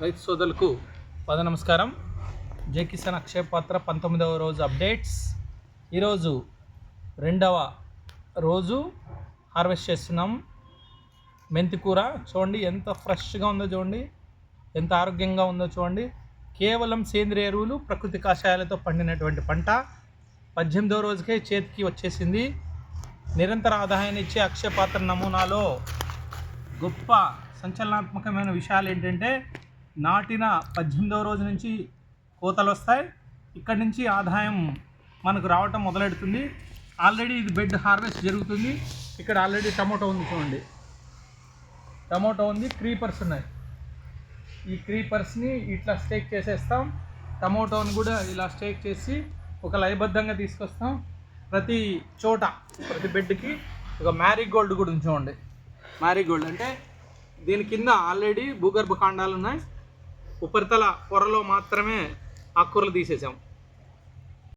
రైతు సోదరులకు పద నమస్కారం జే కిసాన్ అక్షయ పాత్ర పంతొమ్మిదవ రోజు అప్డేట్స్. ఈరోజు రెండవ రోజు హార్వెస్ట్ చేస్తున్నాం. మెంతికూర చూడండి ఎంత ఫ్రెష్గా ఉందో చూడండి ఎంత ఆరోగ్యంగా ఉందో చూడండి. కేవలం సేంద్రియ ఎరువులు ప్రకృతి కషాయాలతో పండినటువంటి పంట పద్దెనిమిదవ రోజుకే చేతికి వచ్చేసింది. నిరంతర ఆదాయాన్ని ఇచ్చే అక్షయ పాత్ర నమూనాలో గొప్ప సంచలనాత్మకమైన విషయాలు ఏంటంటే నాటిన పద్దెనిమిదవ రోజు నుంచి కోతలు వస్తాయి. ఇక్కడి నుంచి ఆదాయం మనకు రావటం మొదలెడుతుంది. ఆల్రెడీ ఇది బెడ్ హార్వెస్ట్ జరుగుతుంది. ఇక్కడ ఆల్రెడీ టమోటో ఉంది చూడండి. టమోటో ఉంది క్రీపర్స్ ఉన్నాయి. ఈ క్రీపర్స్ని ఇట్లా స్టేక్ చేసేస్తాం. టమోటోని కూడా ఇలా స్టేక్ చేసి ఒక లయబద్ధంగా తీసుకొస్తాం. ప్రతి చోట ప్రతి బెడ్కి ఒక మ్యారీగోల్డ్ కూడా ఉంచండి మ్యారీగోల్డ్ అంటే దీని కింద ఆల్రెడీ భూగర్భ కాండాలు ఉన్నాయి. ఉపరితల పొరలో మాత్రమే ఆకుకూరలు తీసేసాం.